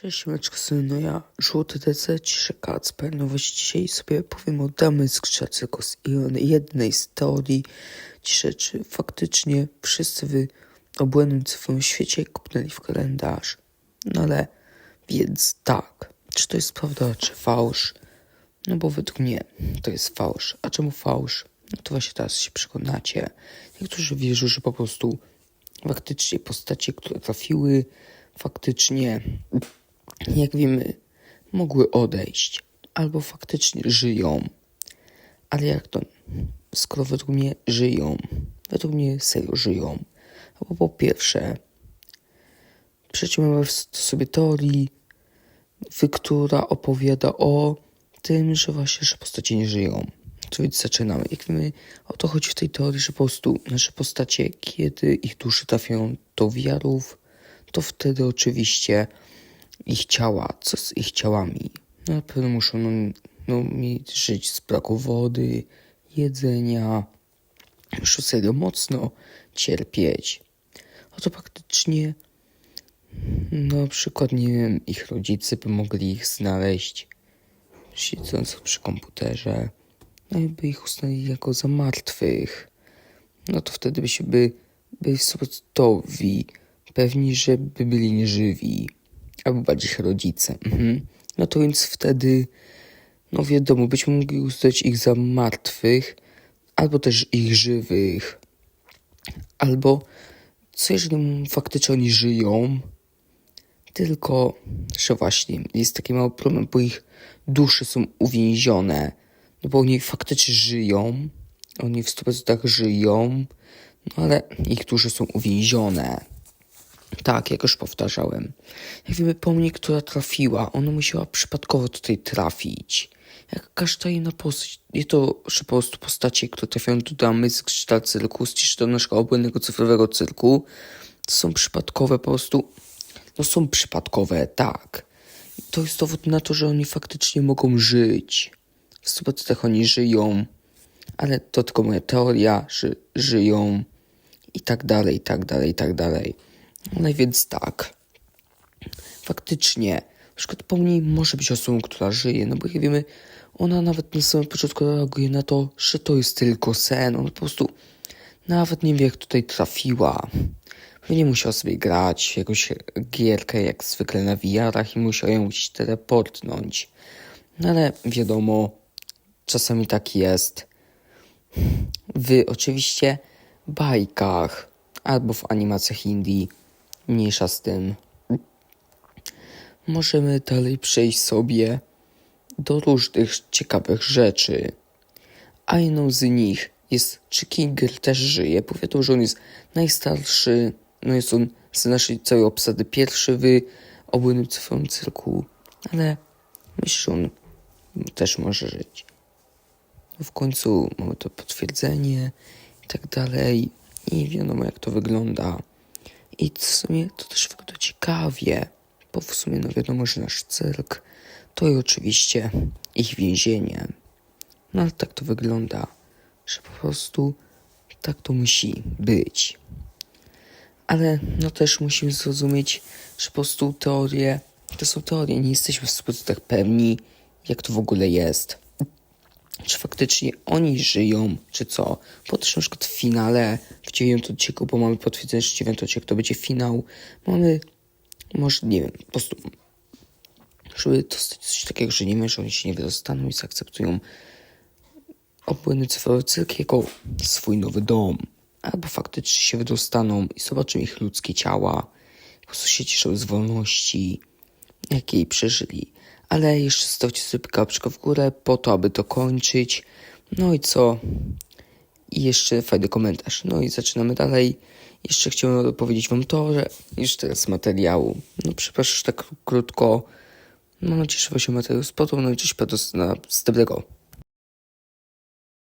Cześć, Meczko synu, ja Żółty DC, ciszę Kacper. No właśnie dzisiaj sobie powiem o damy z Krzacykus i o jednej z teorii ciszę, czy faktycznie wszyscy w obłędnym cyfrowym świecie kupnęli w kalendarz. No ale, więc tak, czy to jest prawda, czy fałsz? No bo według mnie to jest fałsz. A czemu fałsz? No to właśnie teraz się przekonacie. Niektórzy wierzą, że po prostu faktycznie postacie, które trafiły, faktycznie, jak wiemy, mogły odejść, albo faktycznie żyją. Ale jak to? Skoro według mnie żyją, według mnie serio żyją. Albo po pierwsze, przeczytałem sobie teorii, która opowiada o tym, że właśnie, że postacie nie żyją. Co więc zaczynamy. Jak wiemy, o to chodzi w tej teorii, że po prostu nasze postacie, kiedy ich dusze trafiają do wiarów, to wtedy oczywiście ich ciała, co z ich ciałami? No na pewno muszą no, no, mieć, żyć z braku wody, jedzenia, muszą serio mocno cierpieć. A to praktycznie na przykład, nie wiem, ich rodzice by mogli ich znaleźć siedząc przy komputerze, no i by ich uznali jako za martwych. No to wtedy by się by byli pewni, że by byli nieżywi, albo bardziej rodzice. Mhm. No to więc wtedy, no wiadomo, byśmy mogli uznać ich za martwych, albo też ich żywych, albo co jeżeli faktycznie oni żyją, tylko, że właśnie jest taki mały problem, bo ich dusze są uwięzione. No bo oni faktycznie żyją, oni w 100% żyją, no ale ich dusze są uwięzione. Tak, jak już powtarzałem. Jak wiemy, pomnik, która trafiła, ona musiała przypadkowo tutaj trafić. Jak każda inna postać. Nie to, że po prostu postacie, które trafiają do damy z kształt cyrku, czy do naszego obłędnego cyfrowego cyrku, to są przypadkowe po prostu no są przypadkowe, tak. I to jest dowód na to, że oni faktycznie mogą żyć. W 100% oni żyją, ale to tylko moja teoria, że żyją i tak dalej, i tak dalej, i tak dalej. No i więc tak. Faktycznie, na przykład po mnie może być osobą, która żyje, no bo jak wiemy, ona nawet na samym początku reaguje na to, że to jest tylko sen. Ona po prostu nawet nie wie, jak tutaj trafiła. Nie musiał sobie grać jakąś gierkę jak zwykle na VR-ach i musiał ją gdzieś teleportnąć. No ale wiadomo, czasami tak jest. W oczywiście bajkach albo w animacjach indie, mniejsza z tym. Możemy dalej przejść sobie do różnych ciekawych rzeczy. A jedną z nich jest, czy Kinger też żyje. Powiedzą, że on jest najstarszy, no jest on z naszej całej obsady pierwszy w obłędnym cyfrowym cyrku, ale myślę, że on też może żyć. W końcu mamy to potwierdzenie i tak dalej i wiadomo jak to wygląda. I w sumie to też wygląda ciekawie, bo w sumie no wiadomo, że nasz cyrk to i oczywiście ich więzienie. No ale tak to wygląda, że po prostu tak to musi być. Ale no też musimy zrozumieć, że po prostu teorie to są teorie, nie jesteśmy w 100% pewni, jak to w ogóle jest. Czy faktycznie oni żyją, czy co? Bo też na przykład w finale, w dziewiątym odcinku, bo mamy potwierdzenie, że dziewiąty odcinek to będzie finał, mamy, może nie wiem, po prostu, żeby dostać coś takiego, że nie wiem, że oni się nie wydostaną i zaakceptują obłędny cyfrowy cyrk jako swój nowy dom. Albo faktycznie się wydostaną i zobaczą ich ludzkie ciała, po prostu się cieszą z wolności, jakiej przeżyli. Ale jeszcze stawcie sobie kapczkę w górę po to, aby to kończyć. No i co? I jeszcze fajny komentarz. No i zaczynamy dalej. Jeszcze chciałem powiedzieć wam to, że już teraz materiału. No przepraszam, że tak krótko. Mam nadzieję, że wam się materiał spodobał. No i cześć, na następnego.